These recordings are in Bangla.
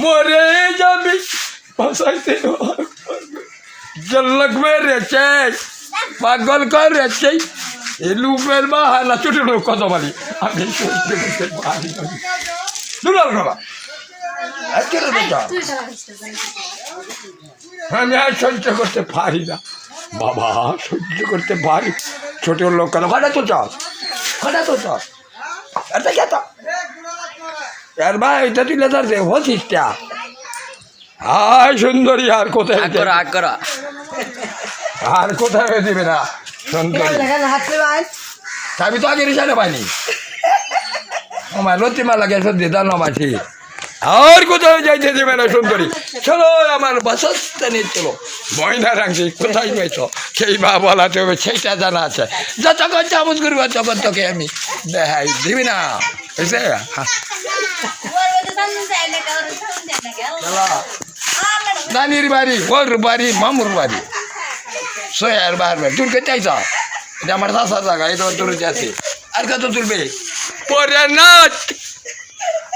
মরে যাবি। বসাইতে জল্লক মেরেছে পাগল করেছে। এই লুফের বাহানা ছোট কত বলি। আমি আর সহ্য করতে পারি না। বাবা সহ্য করতে পারি। ছোট লোক কেন? কটা তো চাস কটা তো চাস এটা কে তো? এর ভাই এটা তুই লেদার দে হচ্ছিসটা হাই সুন্দরী আর কোথায় আগ করা আগ করা। আর কোথায় দিবে না সুন্দরী। আমি তো আগে রিসানে পাইনি। আমার লতিমা লাগে সত্যি দানো মাছি আর কোথাও যাইতে দেবে না, সুন্দরী। চলো আমার বাসস্থানে চলো। ময়না রাখছি কোথায় পেয়েছ সেই বা বলাতে হবে, সেইটা জানা আছে। যতক্ষণ চামচ করব তখন তোকে আমি দেখাই দিবি না। হ্যাঁ। নানির বাড়ি, ওর বাড়ি, মামুর বাড়ি। সোয়ার বারবার তুই কে চাইছ এটা আমার শাসার জায়গা, এই তো তোর যাচ্ছে। আর কত তুলবে পরে নাচ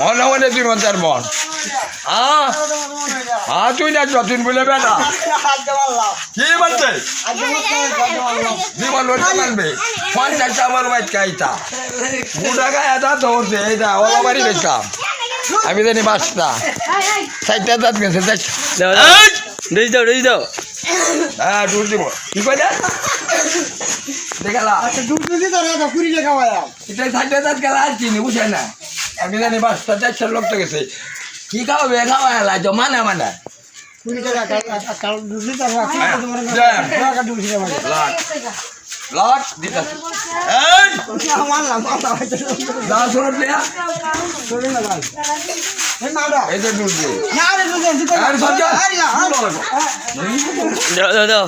মনে মনে তুই মন্তার মন হ্যাঁ তুই না যতদিন বলে বেটা কি বলছে আমার বুড়া গায়ে এইটা ওলা বাড়ি আমি জানি চারটা দাঁত গেছে দেখ কই দে দেখালা এটা চারটা দাঁত গেলা আর চিনি বুঝে না আমি জানি বাসটা চারটার লোক তো গেছে কি খাওয়াবে খাওয়া হেলা জমা না মানে দাও